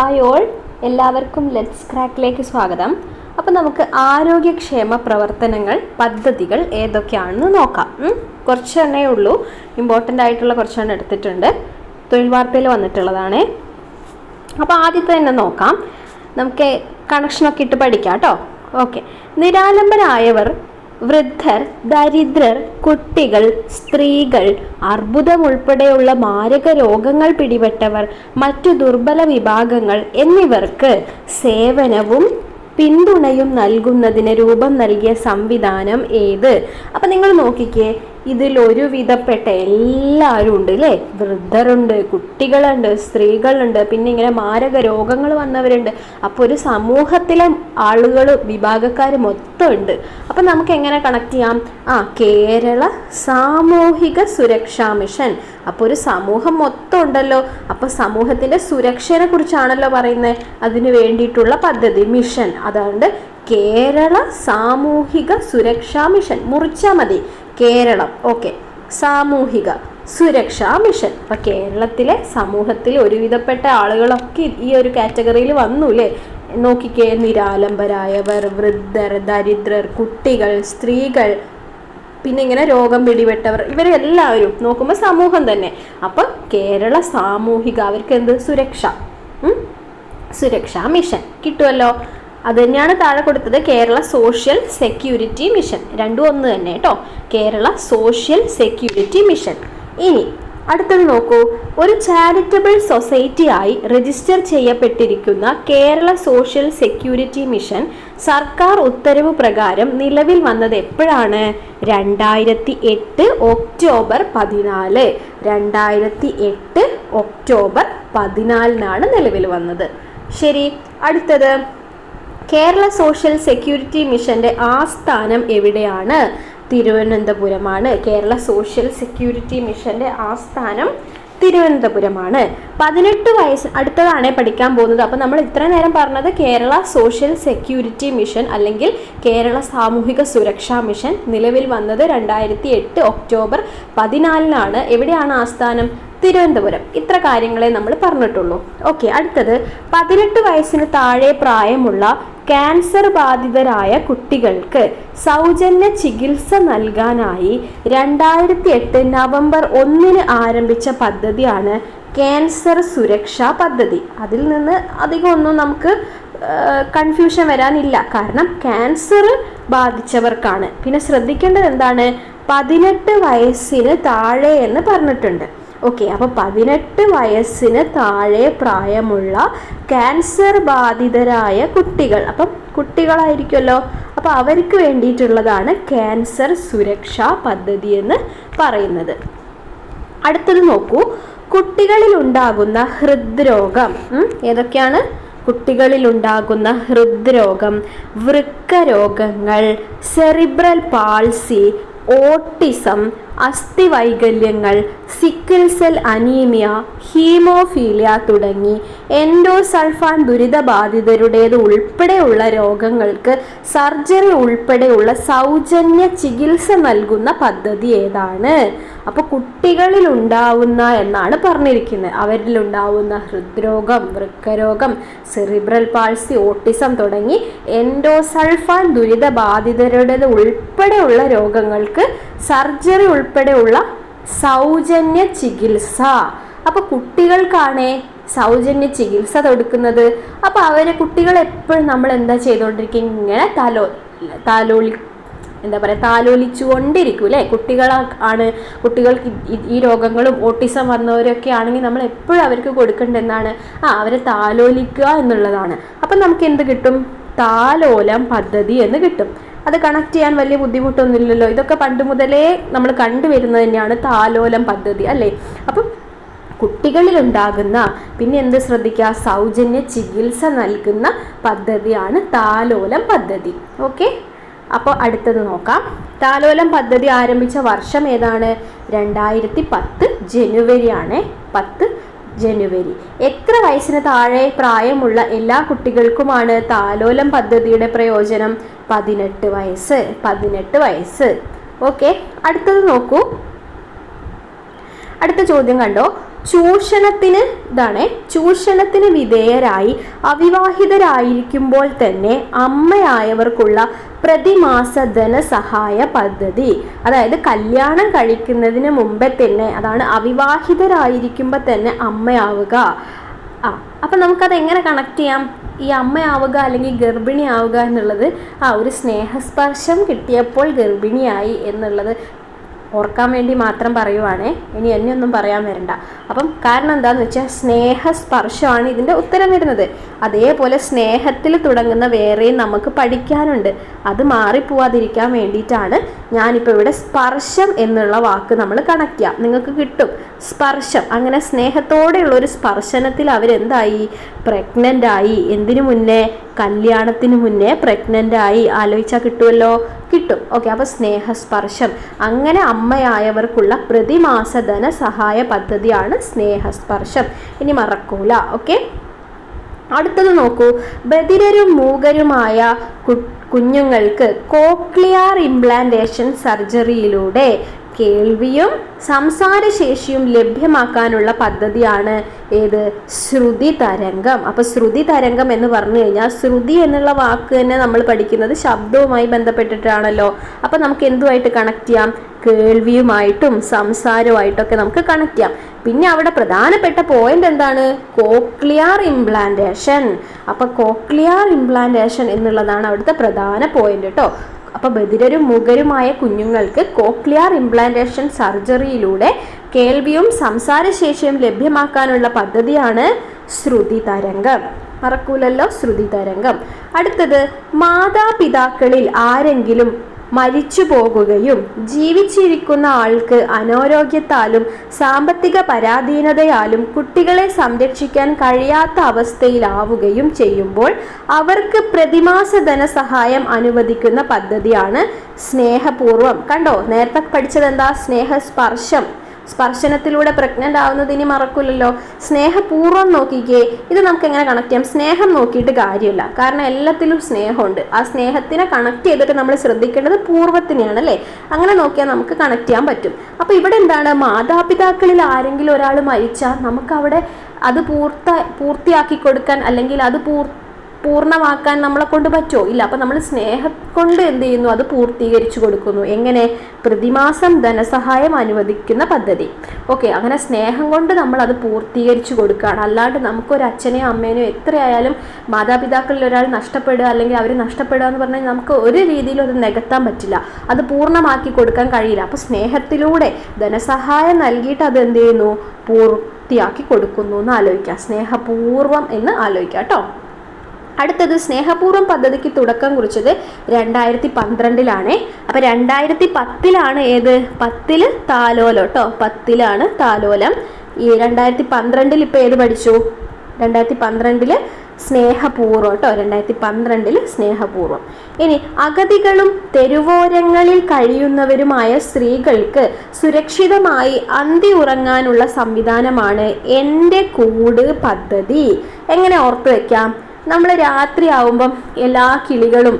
Hi all എല്ലാവർക്കും let's ക്രാക്കിലേക്ക് സ്വാഗതം. അപ്പോൾ നമുക്ക് ആരോഗ്യക്ഷേമ പ്രവർത്തനങ്ങൾ പദ്ധതികൾ ഏതൊക്കെയാണെന്ന് നോക്കാം. കുറച്ചെണ്ണേ ഉള്ളൂ. ഇമ്പോർട്ടന്റ് ആയിട്ടുള്ള കുറച്ചെണ്ണം എടുത്തിട്ടുണ്ട്. തൊഴിൽ വാർത്തയിൽ വന്നിട്ടുള്ളതാണ്. അപ്പോൾ ആദ്യത്തെ തന്നെ നോക്കാം. നമുക്ക് കണക്ഷനൊക്കെ ഇട്ട് പഠിക്കാം കേട്ടോ. ഓക്കെ നിരാലംബരായവർ വൃദ്ധർ ദരിദ്രർ കുട്ടികൾ സ്ത്രീകൾ അർബുദം ഉൾപ്പെടെയുള്ള മാരക രോഗങ്ങൾ പിടിപെട്ടവർ മറ്റു ദുർബല വിഭാഗങ്ങൾ എന്നിവർക്ക് സേവനവും പിന്തുണയും നൽകുന്നതിന് രൂപം നൽകിയ സംവിധാനം ഏത്? അപ്പം നിങ്ങൾ നോക്കിക്കേ ഇതിൽ ഒരുവിധപ്പെട്ട എല്ലാവരും ഉണ്ട് അല്ലേ വൃദ്ധരുണ്ട് കുട്ടികളുണ്ട് സ്ത്രീകളുണ്ട് പിന്നെ ഇങ്ങനെ മാരക രോഗങ്ങൾ വന്നവരുണ്ട്. അപ്പോൾ ഒരു സമൂഹത്തിലെ ആളുകൾ വിഭാഗക്കാർ മൊത്തം ഉണ്ട്. അപ്പം നമുക്ക് എങ്ങനെ കണക്ട് ചെയ്യാം? ആ കേരള സാമൂഹിക സുരക്ഷാ മിഷൻ. അപ്പോൾ ഒരു സമൂഹം മൊത്തം ഉണ്ടല്ലോ. അപ്പോൾ സമൂഹത്തിന്റെ സുരക്ഷയെ കുറിച്ചാണല്ലോ പറയുന്നത് അതിന് വേണ്ടിയിട്ടുള്ള പദ്ധതി മിഷൻ. അതുകൊണ്ട് കേരള സാമൂഹിക സുരക്ഷാ മിഷൻ. മുറിച്ചാൽ മതി. കേരളം. ഓക്കെ. സാമൂഹിക സുരക്ഷാ മിഷൻ. അപ്പൊ കേരളത്തിലെ സമൂഹത്തിൽ ഒരുവിധപ്പെട്ട ആളുകളൊക്കെ ഈ ഒരു കാറ്റഗറിയിൽ വന്നു അല്ലേ നോക്കിക്കേ നിരാലംബരായവർ വൃദ്ധർ ദരിദ്രർ കുട്ടികൾ സ്ത്രീകൾ പിന്നെ ഇങ്ങനെ രോഗം പിടിപെട്ടവർ ഇവരെല്ലാവരും നോക്കുമ്പോൾ സമൂഹം തന്നെ. അപ്പം കേരള സാമൂഹിക അവർക്ക് എന്ത്? സുരക്ഷ. സുരക്ഷാ മിഷൻ. കിട്ടുമല്ലോ അത് തന്നെയാണ് താഴെ കൊടുത്തത് കേരള സോഷ്യൽ സെക്യൂരിറ്റി മിഷൻ രണ്ടും ഒന്ന് തന്നെ കേട്ടോ കേരള സോഷ്യൽ സെക്യൂരിറ്റി മിഷൻ ഇനി അടുത്തത് നോക്കൂ. ഒരു ചാരിറ്റബിൾ സൊസൈറ്റിയായി രജിസ്റ്റർ ചെയ്യപ്പെട്ടിരിക്കുന്ന കേരള സോഷ്യൽ സെക്യൂരിറ്റി മിഷൻ സർക്കാർ ഉത്തരവ് പ്രകാരം നിലവിൽ വന്നത് എപ്പോഴാണ്? രണ്ടായിരത്തി എട്ട് ഒക്ടോബർ പതിനാല്. രണ്ടായിരത്തി എട്ട് ഒക്ടോബർ പതിനാലിനാണ് നിലവിൽ വന്നത്. ശരി അടുത്തത്. കേരള സോഷ്യൽ സെക്യൂരിറ്റി മിഷന്റെ ആസ്ഥാനം എവിടെയാണ്? തിരുവനന്തപുരമാണ്. കേരള സോഷ്യൽ സെക്യൂരിറ്റി മിഷന്റെ ആസ്ഥാനം തിരുവനന്തപുരമാണ്. പതിനെട്ട് വയസ്സ് അടുത്തതാണ് പഠിക്കാൻ പോകുന്നത്. അപ്പോൾ നമ്മൾ ഇത്ര നേരം പറഞ്ഞത് കേരള സോഷ്യൽ സെക്യൂരിറ്റി മിഷൻ അല്ലെങ്കിൽ കേരള സാമൂഹിക സുരക്ഷാ മിഷൻ നിലവിൽ വന്നത് രണ്ടായിരത്തി എട്ട് ഒക്ടോബർ പതിനാലിനാണ്. എവിടെയാണ് ആസ്ഥാനം? തിരുവനന്തപുരം. ഇത്ര കാര്യങ്ങളെ നമ്മൾ പറഞ്ഞിട്ടുള്ളൂ. ഓക്കെ അടുത്തത്. പതിനെട്ട് വയസ്സിന് താഴെ പ്രായമുള്ള ക്യാൻസർ ബാധിതരായ കുട്ടികൾക്ക് സൗജന്യ ചികിത്സ നൽകാനായി രണ്ടായിരത്തി എട്ട് നവംബർ ഒന്നിന് ആരംഭിച്ച പദ്ധതിയാണ് ക്യാൻസർ സുരക്ഷാ പദ്ധതി. അതിൽ നിന്ന് അധികം ഒന്നും നമുക്ക് കൺഫ്യൂഷൻ വരാനില്ല. കാരണം ക്യാൻസർ ബാധിച്ചവർക്കാണ്. പിന്നെ ശ്രദ്ധിക്കേണ്ടത് എന്താണ്? പതിനെട്ട് വയസ്സിന് താഴെ എന്ന് പറഞ്ഞിട്ടുണ്ട്. ഓക്കെ അപ്പോൾ പതിനെട്ട് വയസ്സിന് താഴെ പ്രായമുള്ള ക്യാൻസർ ബാധിതരായ കുട്ടികൾ. അപ്പം കുട്ടികളായിരിക്കുമല്ലോ. അപ്പോൾ അവർക്ക് വേണ്ടിയിട്ടുള്ളതാണ് ക്യാൻസർ സുരക്ഷാ പദ്ധതി എന്ന് പറയുന്നത്. അടുത്തത് നോക്കൂ. കുട്ടികളിൽ ഉണ്ടാകുന്ന ഹൃദ്രോഗം ഏതൊക്കെയാണ്? കുട്ടികളിൽ ഉണ്ടാകുന്ന ഹൃദ്രോഗം വൃക്കരോഗങ്ങൾ സെറിബ്രൽ പാൾസി ഓട്ടിസം അസ്ഥിവൈകല്യങ്ങൾ സിക്കിൾ സെൽ അനീമിയ ഹീമോഫീലിയ തുടങ്ങി എൻഡോസൾഫാൻ ദുരിതബാധിതരുടേത് ഉൾപ്പെടെയുള്ള രോഗങ്ങൾക്ക് സർജറി ഉൾപ്പെടെയുള്ള സൗജന്യ ചികിത്സ നൽകുന്ന പദ്ധതി ഏതാണ്? അപ്പോൾ കുട്ടികളിൽ ഉണ്ടാവുന്ന എന്നാണ് പറഞ്ഞിരിക്കുന്നത്. അവരിൽ ഉണ്ടാവുന്ന ഹൃദ്രോഗം വൃക്കരോഗം സെറിബ്രൽ പാൾസി ഓട്ടിസം തുടങ്ങി എൻഡോസൾഫാൻ ദുരിതബാധിതരുടേത് ഉൾപ്പെടെയുള്ള രോഗങ്ങൾക്ക് സർജറി ഉൾപ്പെടെയുള്ള സൗജന്യ ചികിത്സ. അപ്പോൾ കുട്ടികൾക്കാണേ സൗജന്യ ചികിത്സ കൊടുക്കുന്നത്. അപ്പോൾ അവരെ കുട്ടികൾ എപ്പോഴും നമ്മൾ എന്താ ചെയ്തുകൊണ്ടിരിക്കുക ഇങ്ങനെ തലോ താലോലി എന്താ പറയുക താലോലിച്ചു കൊണ്ടിരിക്കും അല്ലേ കുട്ടികൾ കുട്ടികൾക്ക് ഈ- രോഗങ്ങളും ഓട്ടിസം വന്നവരൊക്കെ ആണെങ്കിൽ നമ്മൾ എപ്പോഴും അവർക്ക് കൊടുക്കേണ്ടത് എന്താണ് ആ അവരെ താലോലിക്കുക എന്നുള്ളതാണ്. അപ്പം നമുക്ക് എന്ത് കിട്ടും? താലോലം പദ്ധതി എന്ന് കിട്ടും. അത് കണക്ട് ചെയ്യാൻ വലിയ ബുദ്ധിമുട്ടൊന്നുമില്ലല്ലോ. ഇതൊക്കെ പണ്ട് മുതലേ നമ്മൾ കണ്ടുവരുന്നത് തന്നെയാണ് താലോലം പദ്ധതി അല്ലേ? അപ്പം കുട്ടികളിൽ ഉണ്ടാകുന്ന പിന്നെ എന്ത് ശ്രദ്ധിക്കുക? സൗജന്യ ചികിത്സ നൽകുന്ന പദ്ധതിയാണ് താലോലം പദ്ധതി. ഓക്കെ? അപ്പോൾ അടുത്തത് നോക്കാം. താലോലം പദ്ധതി ആരംഭിച്ച വർഷം ഏതാണ്? രണ്ടായിരത്തി പത്ത് ജനുവരിയാണ്. പത്ത് ജനുവരി. എത്ര വയസ്സിന് താഴെ പ്രായമുള്ള എല്ലാ കുട്ടികൾക്കുമാണ് താലോലം പദ്ധതിയുടെ പ്രയോജനം? പതിനെട്ട് വയസ്സ് പതിനെട്ട് വയസ്സ്. ഓക്കെ അടുത്തത് നോക്കൂ. അടുത്ത ചോദ്യം കണ്ടോ? ചൂഷണത്തിന് ഇതാണ്. ചൂഷണത്തിന് വിധേയരായി അവിവാഹിതരായിരിക്കുമ്പോൾ തന്നെ അമ്മയായവർക്കുള്ള പ്രതിമാസ ധനസഹായ പദ്ധതി. അതായത് കല്യാണം കഴിക്കുന്നതിന് മുമ്പേ തന്നെ അതാണ് അവിവാഹിതരായിരിക്കുമ്പോൾ തന്നെ അമ്മയാവുക. ആ അപ്പം നമുക്കത് എങ്ങനെ കണക്ട് ചെയ്യാം? ഈ അമ്മയാവുക അല്ലെങ്കിൽ ഗർഭിണിയാവുക എന്നുള്ളത് ആ ഒരു സ്നേഹസ്പർശം കിട്ടിയപ്പോൾ ഗർഭിണിയായി എന്നുള്ളത് ഓർക്കാൻ വേണ്ടി മാത്രം പറയുവാണേ. ഇനി എന്നെ ഒന്നും പറയാൻ വരണ്ട. അപ്പം കാരണം എന്താണെന്ന് വെച്ചാൽ സ്നേഹസ്പർശമാണ് ഇതിന്റെ ഉത്തരം വരുന്നത്. അതേപോലെ സ്നേഹത്തിൽ തുടങ്ങുന്ന വേറെയും നമുക്ക് പഠിക്കാനുണ്ട്. അത് മാറിപ്പോവാതിരിക്കാൻ വേണ്ടിയിട്ടാണ് ഞാനിപ്പോൾ ഇവിടെ സ്പർശം എന്നുള്ള വാക്ക് നമ്മൾ കണക്ട് ചെയ്യാം. നിങ്ങൾക്ക് കിട്ടും. സ്പർശം. അങ്ങനെ സ്നേഹത്തോടെയുള്ള ഒരു സ്പർശനത്തിൽ അവരെന്തായി? പ്രഗ്നന്റ് ആയി എന്തിനു മുന്നേ കല്യാണത്തിന് മുന്നേ പ്രഗ്നന്റ് ആയി ആലോചിച്ചാൽ കിട്ടുമല്ലോ കിട്ടും. ഓക്കെ അപ്പോൾ സ്നേഹസ്പർശം. അങ്ങനെ അമ്മയായവർക്കുള്ള പ്രതിമാസ ധനസഹായ പദ്ധതിയാണ് സ്നേഹസ്പർശം. ഇനി മറക്കൂല. ഓക്കെ അടുത്തത് നോക്കൂ. ബധിരരും മൂകരുമായ കുഞ്ഞുങ്ങൾക്ക് കോക്ലിയാർ ഇംപ്ലാന്റേഷൻ സർജറിയിലൂടെ കേൾവിയും സംസാരശേഷിയും ലഭ്യമാക്കാനുള്ള പദ്ധതിയാണ് ഏത്? ശ്രുതി തരംഗം. അപ്പോൾ ശ്രുതി തരംഗം എന്ന് പറഞ്ഞു കഴിഞ്ഞാൽ ശ്രുതി എന്നുള്ള വാക്ക് തന്നെ നമ്മൾ പഠിക്കുന്നത് ശബ്ദവുമായി ബന്ധപ്പെട്ടിട്ടാണല്ലോ. അപ്പോൾ നമുക്ക് എന്തുമായിട്ട് കണക്ട് ചെയ്യാം? കേൾവിയുമായിട്ടും സംസാരവുമായിട്ടൊക്കെ നമുക്ക് കണക്ട് ചെയ്യാം. പിന്നെ അവിടെ പ്രധാനപ്പെട്ട പോയിന്റ് എന്താണ്? കോക്ലിയാർ ഇംപ്ലാന്റേഷൻ അപ്പൊ കോക്ലിയാർ ഇംപ്ലാന്റേഷൻ എന്നുള്ളതാണ് അവിടുത്തെ പ്രധാന പോയിന്റ് കേട്ടോ അപ്പോൾ ബധിരരും മുഖരുമായ കുഞ്ഞുങ്ങൾക്ക് കോക്ലിയർ ഇംപ്ലാന്റേഷൻ സർജറിയിലൂടെ കേൾവിയും സംസാരശേഷിയും ലഭ്യമാക്കാനുള്ള പദ്ധതിയാണ് ശ്രുതി തരംഗം. മറക്കൂലല്ലോ ശ്രുതി തരംഗം. അടുത്തത് മാതാപിതാക്കളിൽ ആരെങ്കിലും മരിച്ചു പോകുകയും ജീവിച്ചിരിക്കുന്ന ആൾക്ക് അനാരോഗ്യത്താലും സാമ്പത്തിക പരാധീനതയാലും കുട്ടികളെ സംരക്ഷിക്കാൻ കഴിയാത്ത അവസ്ഥയിലാവുകയും ചെയ്യുമ്പോൾ അവർക്ക് പ്രതിമാസ ധനസഹായം അനുവദിക്കുന്ന പദ്ധതിയാണ് സ്നേഹപൂർവം കണ്ടോ? നേരത്തെ പഠിച്ചത് എന്താ? സ്നേഹസ്പർശം. സ്പർശനത്തിലൂടെ പ്രഗ്നന്റ് ആവുന്നത് ഇനി മറക്കില്ലല്ലോ സ്നേഹപൂർവം നോക്കിക്കേ. ഇത് നമുക്ക് എങ്ങനെ കണക്ട് ചെയ്യാം? സ്നേഹം നോക്കിയിട്ട് കാര്യമില്ല. കാരണം എല്ലാത്തിലും സ്നേഹമുണ്ട്. ആ സ്നേഹത്തിനെ കണക്ട് ചെയ്തിട്ട് നമ്മൾ ശ്രദ്ധിക്കേണ്ടത് പൂർവത്തിനെയാണ് അല്ലേ അങ്ങനെ നോക്കിയാൽ നമുക്ക് കണക്ട് ചെയ്യാൻ പറ്റും. അപ്പോൾ ഇവിടെ എന്താണ്? മാതാപിതാക്കളിൽ ആരെങ്കിലും ഒരാൾ മരിച്ചാൽ നമുക്ക് അവിടെ അത് പൂർത്ത പൂർത്തിയാക്കി കൊടുക്കാൻ അല്ലെങ്കിൽ അത് പൂർ പൂർണമാക്കാൻ നമ്മളെ കൊണ്ട് പറ്റുമോ ഇല്ല അപ്പം നമ്മൾ സ്നേഹം കൊണ്ട് എന്ത് ചെയ്യുന്നു? അത് പൂർത്തീകരിച്ചു കൊടുക്കുന്നു. എങ്ങനെ? പ്രതിമാസം ധനസഹായം അനുവദിക്കുന്ന പദ്ധതി. ഓക്കെ അങ്ങനെ സ്നേഹം കൊണ്ട് നമ്മൾ അത് പൂർത്തീകരിച്ചു കൊടുക്കുകയാണ്. അല്ലാണ്ട് നമുക്കൊരു അച്ഛനെയോ അമ്മേനെയോ എത്രയായാലും മാതാപിതാക്കളിൽ ഒരാൾ നഷ്ടപ്പെടുക അല്ലെങ്കിൽ അവർ നഷ്ടപ്പെടുക എന്ന് പറഞ്ഞാൽ നമുക്ക് ഒരു രീതിയിലും അത് നികത്താൻ പറ്റില്ല. അത് പൂർണമാക്കി കൊടുക്കാൻ കഴിയില്ല. അപ്പോൾ സ്നേഹത്തിലൂടെ ധനസഹായം നൽകിയിട്ട് അത് എന്ത് ചെയ്യുന്നു? പൂർത്തിയാക്കി കൊടുക്കുന്നു എന്ന് ആലോചിക്കുക. സ്നേഹപൂർവം എന്ന് ആലോചിക്കാം കേട്ടോ. അടുത്തത് സ്നേഹപൂർവം പദ്ധതിക്ക് തുടക്കം കുറിച്ചത് രണ്ടായിരത്തി പന്ത്രണ്ടിലാണ് അപ്പോൾ രണ്ടായിരത്തി പത്തിലാണ് ഏത്? പത്തിൽ താലോലം കേട്ടോ പത്തിലാണ് താലോലം. ഈ രണ്ടായിരത്തി പന്ത്രണ്ടിൽ ഇപ്പൊ ഏത് പഠിച്ചു? രണ്ടായിരത്തി പന്ത്രണ്ടിൽ സ്നേഹപൂർവം കേട്ടോ രണ്ടായിരത്തി പന്ത്രണ്ടിൽ സ്നേഹപൂർവം. ഇനി അഗതികളും തെരുവോരങ്ങളിൽ കഴിയുന്നവരുമായ സ്ത്രീകൾക്ക് സുരക്ഷിതമായി അന്തി ഉറങ്ങാനുള്ള സംവിധാനമാണ് എന്റെ കൂട് പദ്ധതി. എങ്ങനെ ഓർത്തു വെക്കാം? നമ്മൾ രാത്രി ആവുമ്പം എല്ലാ കിളികളും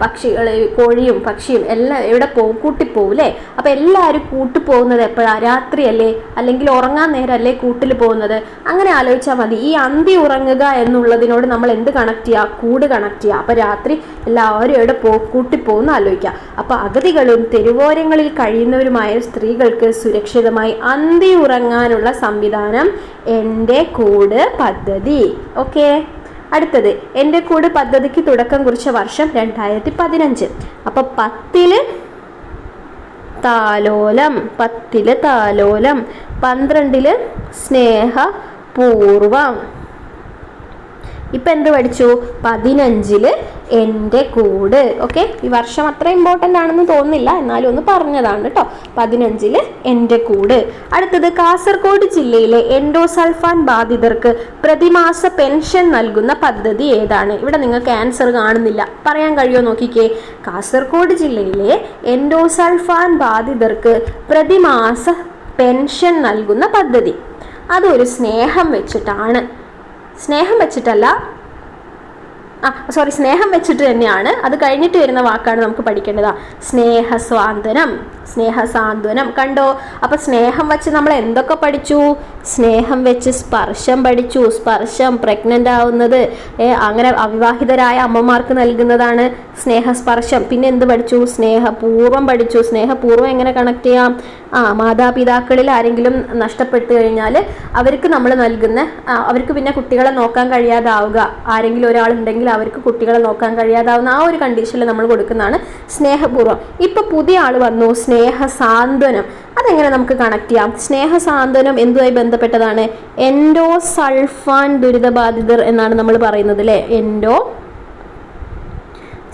പക്ഷികൾ കോഴിയും പക്ഷിയും എല്ലാം എവിടെ പോകും കൂട്ടിപ്പോവില്ലേ അപ്പോൾ അപ്പം എല്ലാവരും കൂട്ടു പോകുന്നത് എപ്പോഴാണ് രാത്രിയല്ലേ? അല്ലെങ്കിൽ ഉറങ്ങാൻ നേരമല്ലേ കൂട്ടിൽ പോകുന്നത്? അങ്ങനെ ആലോചിച്ചാൽ മതി. ഈ അന്തി ഉറങ്ങുക എന്നുള്ളതിനോട് നമ്മൾ എന്ത് കണക്ട് ചെയ്യുക കൂട് കണക്ട് ചെയ്യുക അപ്പം രാത്രി എല്ലാവരും എവിടെ പോ കൂട്ടിപ്പോകുന്ന ആലോചിക്കുക അപ്പോൾ അഗതികളും തെരുവോരങ്ങളിൽ കഴിയുന്നവരുമായ സ്ത്രീകൾക്ക് സുരക്ഷിതമായി അന്തി ഉറങ്ങാനുള്ള സംവിധാനം എന്റെ കൂട് പദ്ധതി. ഓക്കേ? അടുത്തത് എന്റെ കൂട് പദ്ധതിക്ക് തുടക്കം കുറിച്ച വർഷം രണ്ടായിരത്തി പതിനഞ്ച് അപ്പൊ പത്തിൽ താലോലം പത്തിൽ താലോലം പന്ത്രണ്ടിൽ സ്നേഹപൂർവം. ഇപ്പം എന്ത് പഠിച്ചു? പതിനഞ്ചിൽ എന്റെ കൂട്. ഓക്കെ ഈ വർഷം അത്ര ഇമ്പോർട്ടന്റ് ആണെന്ന് തോന്നുന്നില്ല. എന്നാലും ഒന്ന് പറഞ്ഞതാണ് കേട്ടോ പതിനഞ്ചിൽ എന്റെ കൂട്. അടുത്തത് കാസർഗോഡ് ജില്ലയിലെ എൻഡോസൾഫാൻ ബാധിതർക്ക് പ്രതിമാസ പെൻഷൻ നൽകുന്ന പദ്ധതി ഏതാണ്? ഇവിടെ നിങ്ങൾക്ക് ആൻസർ കാണുന്നില്ല. പറയാൻ കഴിയുമോ നോക്കിക്കേ. കാസർഗോഡ് ജില്ലയിലെ എൻഡോസൾഫാൻ ബാധിതർക്ക് പ്രതിമാസ പെൻഷൻ നൽകുന്ന പദ്ധതി. അതൊരു സ്നേഹം വെച്ചിട്ടാണ്. സ്നേഹം വെച്ചിട്ടല്ല. ആ സോറി സ്നേഹം വെച്ചിട്ട് തന്നെയാണ്. അത് കഴിഞ്ഞിട്ട് വരുന്ന വാക്കാണ് നമുക്ക് പഠിക്കേണ്ടത്. സ്നേഹസ്വാന്തനം സ്നേഹ സാന്ത്വനം കണ്ടോ? അപ്പൊ സ്നേഹം വെച്ച് നമ്മൾ എന്തൊക്കെ പഠിച്ചു? സ്നേഹം വെച്ച് സ്പർശം പഠിച്ചു. സ്പർശം പ്രഗ്നന്റ് ആവുന്നത് അങ്ങനെ അവിവാഹിതരായ അമ്മമാർക്ക് നൽകുന്നതാണ് സ്നേഹസ്പർശം. പിന്നെ എന്ത് പഠിച്ചു? സ്നേഹപൂർവം പഠിച്ചു. സ്നേഹപൂർവം എങ്ങനെ കണക്ട് ചെയ്യാം? ആ മാതാപിതാക്കളിൽ ആരെങ്കിലും നഷ്ടപ്പെട്ടു കഴിഞ്ഞാൽ അവർക്ക് നമ്മൾ നൽകുന്ന അവർക്ക് പിന്നെ കുട്ടികളെ നോക്കാൻ കഴിയാതാവുക. ആരെങ്കിലും ഒരാളുണ്ടെങ്കിൽ അവർക്ക് കുട്ടികളെ നോക്കാൻ കഴിയാതാവുന്ന ആ ഒരു കണ്ടീഷനിൽ നമ്മൾ കൊടുക്കുന്നതാണ് സ്നേഹപൂർവം. ഇപ്പൊ പുതിയ ആൾ വന്നു. സ്നേഹ സാന്ത്വനം അതെങ്ങനെ നമുക്ക് കണക്ട് ചെയ്യാം? സ്നേഹ സാന്ത്വനം എന്തുമായി ബന്ധപ്പെട്ടതാണ്? എൻഡോ സൾഫാൻ ദുരിതബാധിതർ എന്നാണ് നമ്മൾ പറയുന്നത് അല്ലേ എൻഡോ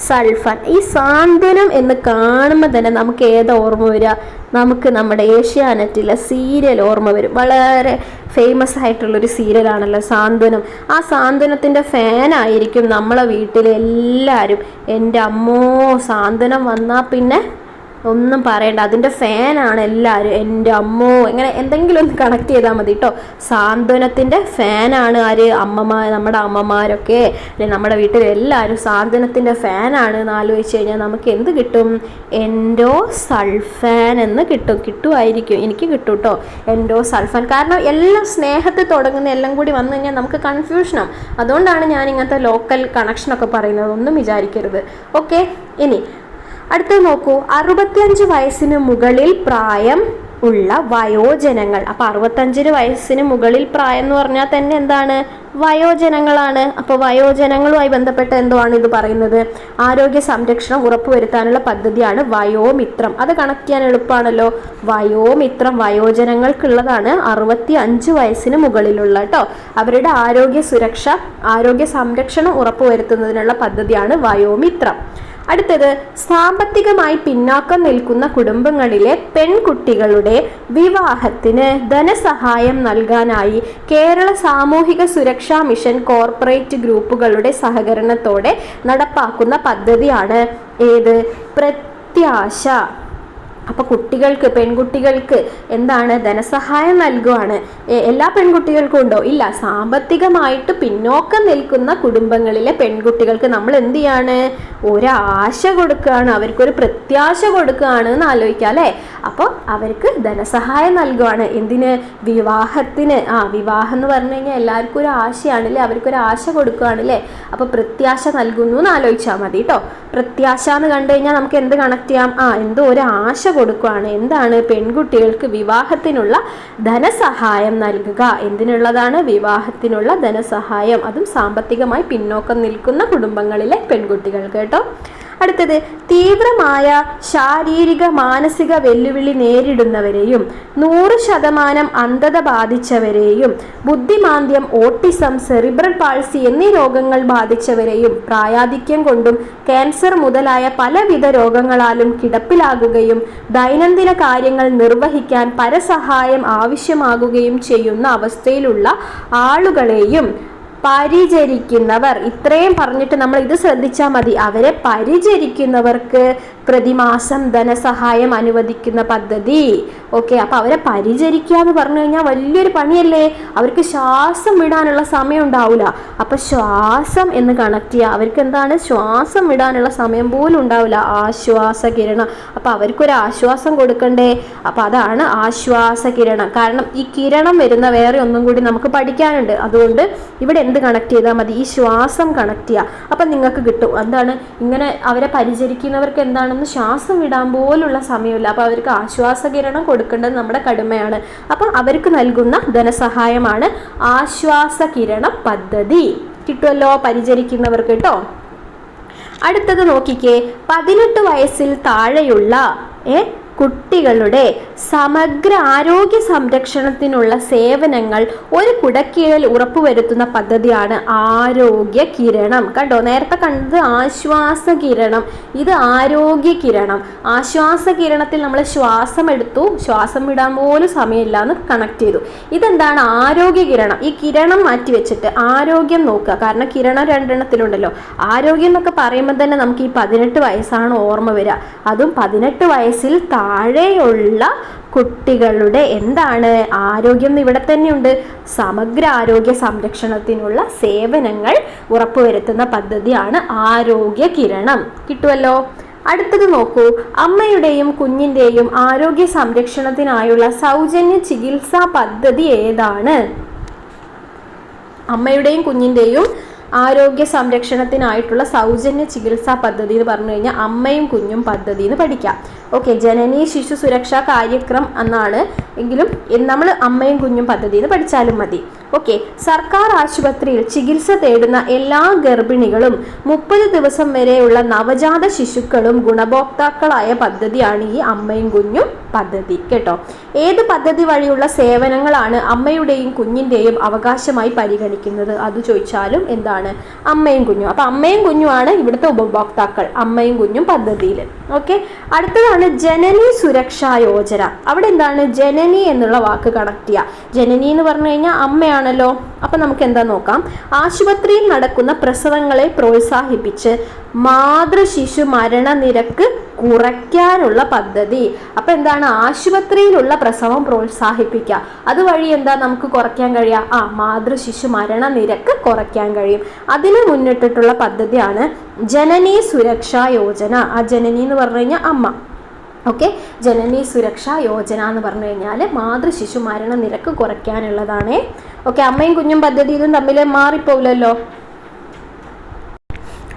സൾഫാൻ ഈ സാന്ത്വനം എന്ന് കാണുമ്പോൾ തന്നെ നമുക്ക് ഏതാ ഓർമ്മ വരിക? നമുക്ക് നമ്മുടെ ഏഷ്യാനെറ്റിലെ സീരിയൽ ഓർമ്മ വരും. വളരെ ഫേമസ് ആയിട്ടുള്ളൊരു സീരിയലാണല്ലോ സാന്ത്വനം. ആ സാന്ത്വനത്തിന്റെ ഫാനായിരിക്കും നമ്മളെ വീട്ടിലെല്ലാവരും എന്റെ അമ്മോ സാന്ത്വനം വന്നാൽ പിന്നെ ഒന്നും പറയണ്ട. അതിന്റെ ഫാനാണ് എല്ലാവരും എന്റെ അമ്മോ ഇങ്ങനെ എന്തെങ്കിലും ഒന്ന് കണക്ട് ചെയ്താൽ മതി കേട്ടോ സാന്ത്വനത്തിന്റെ ഫാനാണ് ആര്? അമ്മമാർ നമ്മുടെ അമ്മമാരൊക്കെ. അല്ലെ നമ്മുടെ വീട്ടിൽ എല്ലാവരും സാന്ത്വനത്തിന്റെ ഫാനാണ് എന്ന് ആലോചിച്ച് കഴിഞ്ഞാൽ നമുക്ക് എന്ത് കിട്ടും? എൻഡോ സൾഫാൻ എന്ന് കിട്ടും. കിട്ടുമായിരിക്കും എനിക്ക് കിട്ടും കേട്ടോ എൻഡോ സൾഫാൻ. കാരണം എല്ലാം സ്നേഹത്തിൽ തുടങ്ങുന്ന എല്ലാം കൂടി വന്നു കഴിഞ്ഞാൽ നമുക്ക് കൺഫ്യൂഷനും അതുകൊണ്ടാണ് ഞാൻ ഇങ്ങനത്തെ ലോക്കൽ കണക്ഷനൊക്കെ പറയുന്നത്. ഒന്നും വിചാരിക്കരുത്. ഓക്കെ ഇനി അടുത്തത് നോക്കൂ. അറുപത്തിയഞ്ച് വയസ്സിന് മുകളിൽ പ്രായം ഉള്ള വയോജനങ്ങൾ. അപ്പൊ അറുപത്തഞ്ചിന് വയസ്സിന് മുകളിൽ പ്രായം എന്ന് പറഞ്ഞാൽ തന്നെ എന്താണ്? വയോജനങ്ങളാണ്. അപ്പോൾ വയോജനങ്ങളുമായി ബന്ധപ്പെട്ട എന്തോ ആണ് ഇത് പറയുന്നത്? ആരോഗ്യ സംരക്ഷണം ഉറപ്പുവരുത്താനുള്ള പദ്ധതിയാണ് വയോമിത്രം. അത് കണക്ട് ചെയ്യാൻ എളുപ്പമാണല്ലോ. വയോമിത്രം വയോജനങ്ങൾക്കുള്ളതാണ് അറുപത്തി അഞ്ച് വയസ്സിന് മുകളിലുള്ള കേട്ടോ അവരുടെ ആരോഗ്യ സുരക്ഷ ആരോഗ്യ സംരക്ഷണം ഉറപ്പുവരുത്തുന്നതിനുള്ള പദ്ധതിയാണ് വയോമിത്രം. അടുത്തത് സാമ്പത്തികമായി പിന്നാക്കം നിൽക്കുന്ന കുടുംബങ്ങളിലെ പെൺകുട്ടികളുടെ വിവാഹത്തിന് ധനസഹായം നൽകാനായി കേരള സാമൂഹിക സുരക്ഷാ മിഷൻ കോർപ്പറേറ്റ് ഗ്രൂപ്പുകളുടെ സഹകരണത്തോടെ നടപ്പാക്കുന്ന പദ്ധതിയാണ് ഏത്? പ്രത്യാശ. അപ്പോൾ കുട്ടികൾക്ക് പെൺകുട്ടികൾക്ക് എന്താണ് ധനസഹായം നൽകുവാണ്. എല്ലാ പെൺകുട്ടികൾക്കും ഉണ്ടോ? ഇല്ല. സാമ്പത്തികമായിട്ട് പിന്നോക്കം നിൽക്കുന്ന കുടുംബങ്ങളിലെ പെൺകുട്ടികൾക്ക് നമ്മൾ എന്ത് ചെയ്യാണ്? ഒരാശ കൊടുക്കുകയാണ്. അവർക്കൊരു പ്രത്യാശ കൊടുക്കുകയാണ് എന്ന് ആലോചിക്കുക അല്ലേ? അപ്പോൾ അവർക്ക് ധനസഹായം നൽകുവാണ്. എന്തിന്? വിവാഹത്തിന്. ആ വിവാഹം എന്ന് പറഞ്ഞു കഴിഞ്ഞാൽ എല്ലാവർക്കും ഒരു ആശയാണ് അല്ലേ? അവർക്കൊരു ആശ കൊടുക്കുകയാണ് അല്ലേ? അപ്പോൾ പ്രത്യാശ നൽകുന്നു എന്ന് ആലോചിച്ചാൽ മതി കേട്ടോ. പ്രത്യാശ എന്ന് കണ്ടു കഴിഞ്ഞാൽ നമുക്ക് എന്ത് കണക്ട് ചെയ്യാം? ആ എന്തോ ഒരു ആശ കൊടുക്കുകയാണ് എന്താണ് പെൺകുട്ടികൾക്ക് വിവാഹത്തിനുള്ള ധനസഹായം നൽകുക? എന്തിനുള്ളതാണ് വിവാഹത്തിനുള്ള ധനസഹായം? അതും സാമ്പത്തികമായി പിന്നോക്കം നിൽക്കുന്ന കുടുംബങ്ങളിലെ പെൺകുട്ടികൾക്ക് കേട്ടോ. അടുത്തത് തീവ്രമായ ശാരീരിക മാനസിക വെല്ലുവിളി നേരിടുന്നവരെയും നൂറ് ശതമാനം അന്ധത ബാധിച്ചവരെയും ബുദ്ധിമാന്ദ്യം ഓട്ടിസം സെറിബ്രൽ പാൾസി എന്നീ രോഗങ്ങൾ ബാധിച്ചവരെയും പ്രായാധിക്യം കൊണ്ടും ക്യാൻസർ മുതലായ പലവിധ രോഗങ്ങളാലും കിടപ്പിലാകുകയും ദൈനംദിന കാര്യങ്ങൾ നിർവഹിക്കാൻ പരസഹായം ആവശ്യമാകുകയും ചെയ്യുന്ന അവസ്ഥയിലുള്ള ആളുകളെയും പരിചരിക്കുന്നവർ. ഇത്രയും പറഞ്ഞിട്ട് നമ്മൾ ഇത് ശ്രദ്ധിച്ചാൽ മതി. അവരെ പരിചരിക്കുന്നവർക്ക് പ്രതിമാസം ധനസഹായം അനുവദിക്കുന്ന പദ്ധതി. ഓക്കെ അപ്പൊ അവരെ പരിചരിക്കുക എന്ന് പറഞ്ഞു കഴിഞ്ഞാൽ വലിയൊരു പണിയല്ലേ? അവർക്ക് ശ്വാസം വിടാനുള്ള സമയം ഉണ്ടാവില്ല അപ്പൊ ശ്വാസം എന്ന് കണക്ട് ചെയ്യുക. അവർക്ക് എന്താണ്? ശ്വാസം വിടാനുള്ള സമയം പോലും ഉണ്ടാവില്ല ആശ്വാസ കിരണം. അപ്പൊ അവർക്കൊരു ആശ്വാസം കൊടുക്കണ്ടേ? അപ്പൊ അതാണ് ആശ്വാസ കിരണം. കാരണം ഈ കിരണം വരുന്ന വേറെ ഒന്നും കൂടി നമുക്ക് പഠിക്കാനുണ്ട്. അതുകൊണ്ട് ഇവിടെ എന്ത് കണക്ട് ചെയ്താൽ മതി? ഈ ശ്വാസം കണക്ട് ചെയ്യുക. അപ്പം നിങ്ങൾക്ക് കിട്ടും. എന്താണ്? ഇങ്ങനെ അവരെ പരിചരിക്കുന്നവർക്ക് എന്താണെന്ന് ശ്വാസം വിടാൻ പോലുള്ള സമയമില്ല. അപ്പോൾ അവർക്ക് ആശ്വാസകിരണം കൊടുക്കേണ്ടത് നമ്മുടെ കടമയാണ്. അപ്പം അവർക്ക് നൽകുന്ന ധനസഹായമാണ് ആശ്വാസകിരണ പദ്ധതി. കിട്ടുമല്ലോ പരിചരിക്കുന്നവർക്ക് കേട്ടോ. അടുത്തത് നോക്കിക്കേ. പതിനെട്ട് വയസ്സിൽ താഴെയുള്ള ഏ കുട്ടികളുടെ സമഗ്ര ആരോഗ്യ സംരക്ഷണത്തിനുള്ള സേവനങ്ങൾ ഒരു കുടക്കീഴിൽ ഉറപ്പുവരുത്തുന്ന പദ്ധതിയാണ് ആരോഗ്യ കിരണം. കണ്ടോ? നേരത്തെ കണ്ടത് ആശ്വാസ കിരണം. ഇത് ആരോഗ്യ കിരണം. ആശ്വാസ കിരണത്തിൽ നമ്മൾ ശ്വാസം എടുത്തു. ശ്വാസം വിടാൻ പോലും സമയമില്ല എന്ന് കണക്ട് ചെയ്തു. ഇതെന്താണ് ആരോഗ്യ കിരണം? ഈ കിരണം മാറ്റി വെച്ചിട്ട് ആരോഗ്യം നോക്കുക. കാരണം കിരണം രണ്ടെണ്ണത്തിലുണ്ടല്ലോ. ആരോഗ്യം എന്നൊക്കെ പറയുമ്പോൾ തന്നെ നമുക്ക് ഈ പതിനെട്ട് വയസ്സാണ് ഓർമ്മ വരിക. അതും പതിനെട്ട് വയസ്സിൽ താഴെയുള്ള കുട്ടികളുടെ എന്താണ് ആരോഗ്യം ഇവിടെ തന്നെയുണ്ട്. സമഗ്ര ആരോഗ്യ സംരക്ഷണത്തിനുള്ള സേവനങ്ങൾ ഉറപ്പുവരുത്തുന്ന പദ്ധതിയാണ് ആരോഗ്യ കിരണം. കിട്ടുമല്ലോ അടുത്തത് നോക്കൂ. അമ്മയുടെയും കുഞ്ഞിന്റെയും ആരോഗ്യ സംരക്ഷണത്തിനായുള്ള സൗജന്യ ചികിത്സാ പദ്ധതി ഏതാണ്? അമ്മയുടെയും കുഞ്ഞിന്റെയും ആരോഗ്യ സംരക്ഷണത്തിനായിട്ടുള്ള സൗജന്യ ചികിത്സാ പദ്ധതി എന്ന് പറഞ്ഞു കഴിഞ്ഞാൽ അമ്മയും കുഞ്ഞും പദ്ധതി എന്ന് പഠിക്കാം. ഓക്കെ ജനനി ശിശു സുരക്ഷാ കാര്യക്രം എന്നാണ്. എങ്കിലും നമ്മൾ അമ്മയും കുഞ്ഞും പദ്ധതി എന്ന് പഠിച്ചാലും മതി. ഓക്കെ സർക്കാർ ആശുപത്രിയിൽ ചികിത്സ തേടുന്ന എല്ലാ ഗർഭിണികളും മുപ്പത് ദിവസം വരെയുള്ള നവജാത ശിശുക്കളും ഗുണഭോക്താക്കളായ പദ്ധതിയാണ് ഈ അമ്മയും കുഞ്ഞും പദ്ധതി കേട്ടോ. ഏത് പദ്ധതി വഴിയുള്ള സേവനങ്ങളാണ് അമ്മയുടെയും കുഞ്ഞിന്റെയും അവകാശമായി പരിഗണിക്കുന്നത്? അത് ചോദിച്ചാലും എന്താണ്? അമ്മയും കുഞ്ഞും. അപ്പം അമ്മയും കുഞ്ഞുമാണ് ഇവിടുത്തെ ഉപഭോക്താക്കൾ അമ്മയും കുഞ്ഞും പദ്ധതിയിൽ. ഓക്കെ അടുത്തതാണ് ജനനി സുരക്ഷാ യോജന? അവിടെ എന്താണ് ജനനി എന്നുള്ള വാക്ക് കണക്ട് ചെയ്യുക ജനനി എന്ന് പറഞ്ഞു കഴിഞ്ഞാൽ അമ്മയാണല്ലോ. അപ്പം നമുക്ക് എന്താ നോക്കാം? ആശുപത്രിയിൽ നടക്കുന്ന പ്രസവങ്ങളെ പ്രോത്സാഹിപ്പിച്ച് മാതൃശിശു മരണനിരക്ക് കുറയ്ക്കാനുള്ള പദ്ധതി. അപ്പം എന്താണ്? ആശുപത്രിയിലുള്ള പ്രസവം പ്രോത്സാഹിപ്പിക്കുക. അതുവഴി എന്താ നമുക്ക് കുറയ്ക്കാൻ കഴിയുക? ആ മാതൃശിശു മരണനിരക്ക് കുറയ്ക്കാൻ കഴിയും. അതിന് മുന്നിട്ടിട്ടുള്ള പദ്ധതിയാണ് ജനനി സുരക്ഷാ യോജന. ആ ജനനി എന്ന് പറഞ്ഞു കഴിഞ്ഞാൽ അമ്മ. ഓക്കെ? ജനനി സുരക്ഷാ യോജന എന്ന് പറഞ്ഞു കഴിഞ്ഞാൽ മാതൃ ശിശു മരണ നിരക്ക് കുറയ്ക്കാനുള്ളതാണ്. ഓക്കെ അമ്മയും കുഞ്ഞും പദ്ധതിയിലും തമ്മിൽ മാറിപ്പോവില്ലല്ലോ?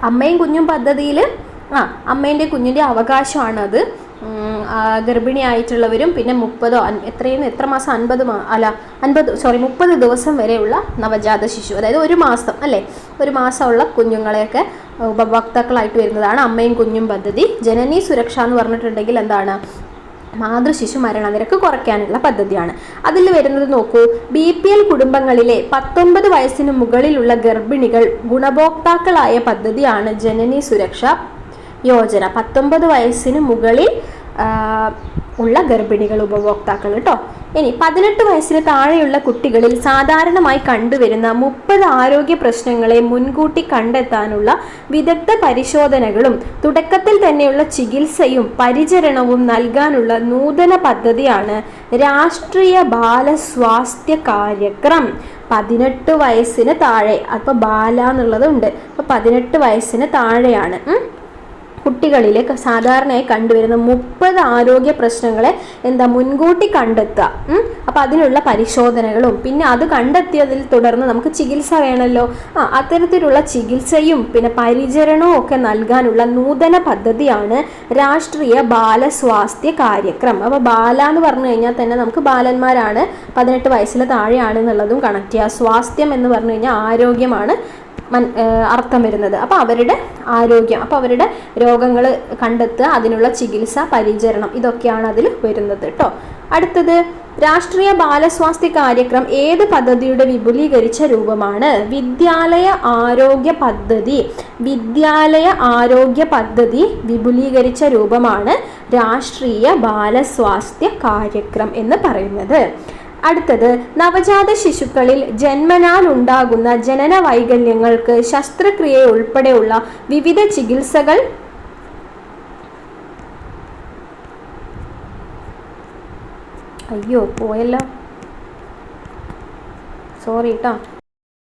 അമ്മയും കുഞ്ഞും പദ്ധതിയിൽ ആ അമ്മേന്റെ കുഞ്ഞിന്റെ അവകാശമാണത്. ഗർഭിണിയായിട്ടുള്ളവരും പിന്നെ മുപ്പതോ എത്രയും എത്ര മാസം അൻപത് മാ അല്ല അൻപത് സോറി മുപ്പത് ദിവസം വരെയുള്ള നവജാത ശിശു അതായത് ഒരു മാസം അല്ലേ? ഒരു മാസമുള്ള കുഞ്ഞുങ്ങളെയൊക്കെ ഉപഭോക്താക്കളായിട്ട് വരുന്നതാണ് അമ്മയും കുഞ്ഞും പദ്ധതി. ജനനി സുരക്ഷ എന്ന് പറഞ്ഞിട്ടുണ്ടെങ്കിൽ എന്താണ്? മാതൃശിശു മരണനിരക്ക് കുറയ്ക്കാനുള്ള പദ്ധതിയാണ്. അതിൽ വരുന്നത് നോക്കൂ. ബി പി എൽ കുടുംബങ്ങളിലെ പത്തൊമ്പത് വയസ്സിന് മുകളിലുള്ള ഗർഭിണികൾ ഗുണഭോക്താക്കളായ പദ്ധതിയാണ് ജനനി സുരക്ഷ. യോജന. പത്തൊമ്പത് വയസ്സിന് മുകളിൽ ഉള്ള ഗർഭിണികൾ ഉപഭോക്താക്കൾ കേട്ടോ. ഇനി പതിനെട്ട് വയസ്സിന് താഴെയുള്ള കുട്ടികളിൽ സാധാരണമായി കണ്ടുവരുന്ന മുപ്പത് ആരോഗ്യ പ്രശ്നങ്ങളെ മുൻകൂട്ടി കണ്ടെത്താനുള്ള വിദഗ്ധ പരിശോധനകളും തുടക്കത്തിൽ തന്നെയുള്ള ചികിത്സയും പരിചരണവും നൽകാനുള്ള നൂതന പദ്ധതിയാണ് രാഷ്ട്രീയ ബാലസ്വാസ്ഥ്യ കാര്യക്രം. പതിനെട്ട് വയസ്സിന് താഴെ. അപ്പോൾ ബാല എന്നുള്ളതുണ്ട് അപ്പോൾ പതിനെട്ട് വയസ്സിന് താഴെയാണ്. കുട്ടികളിൽ സാധാരണയായി കണ്ടുവരുന്ന മുപ്പത് ആരോഗ്യ പ്രശ്നങ്ങളെ എന്താ മുൻകൂട്ടി കണ്ടെത്തുക. അപ്പം അതിനുള്ള പരിശോധനകളും. പിന്നെ അത് കണ്ടെത്തിയതിൽ തുടർന്ന് നമുക്ക് ചികിത്സ വേണമല്ലോ ആ അത്തരത്തിലുള്ള ചികിത്സയും പിന്നെ പരിചരണവും ഒക്കെ നൽകാനുള്ള നൂതന പദ്ധതിയാണ് രാഷ്ട്രീയ ബാലസ്വാസ്ഥ്യ കാര്യക്രം അപ്പോൾ ബാല എന്ന് പറഞ്ഞു കഴിഞ്ഞാൽ തന്നെ നമുക്ക് ബാലന്മാരാണ് പതിനെട്ട് വയസ്സിൽ താഴെയാണെന്നുള്ളതും കണക്ട് ചെയ്യുക. സ്വാസ്ഥ്യം എന്ന് പറഞ്ഞു കഴിഞ്ഞാൽ ആരോഗ്യമാണ്. അർത്ഥം വരുന്നത്. അപ്പോൾ അവരുടെ ആരോഗ്യം അപ്പോൾ അവരുടെ രോഗങ്ങൾ കണ്ടെത്തുക അതിനുള്ള ചികിത്സ പരിചരണം ഇതൊക്കെയാണ് അതിൽ വരുന്നത് കേട്ടോ അടുത്തത് രാഷ്ട്രീയ ബാലസ്വാസ്ഥ്യ കാര്യക്രം ഏത് പദ്ധതിയുടെ വിപുലീകരിച്ച രൂപമാണ്? വിദ്യാലയ ആരോഗ്യ പദ്ധതി. വിദ്യാലയ ആരോഗ്യ പദ്ധതി വിപുലീകരിച്ച രൂപമാണ് രാഷ്ട്രീയ ബാലസ്വാസ്ഥ്യ കാര്യക്രം എന്ന് പറയുന്നത്. അടുത്തത് നവജാത ശിശുക്കളിൽ ജന്മനാൽ ഉണ്ടാകുന്ന ജനന വൈകല്യങ്ങൾക്ക് ശസ്ത്രക്രിയ ഉൾപ്പെടെയുള്ള വിവിധ ചികിത്സകൾ അയ്യോ പോയല്ലോ. സോറി കേട്ടോ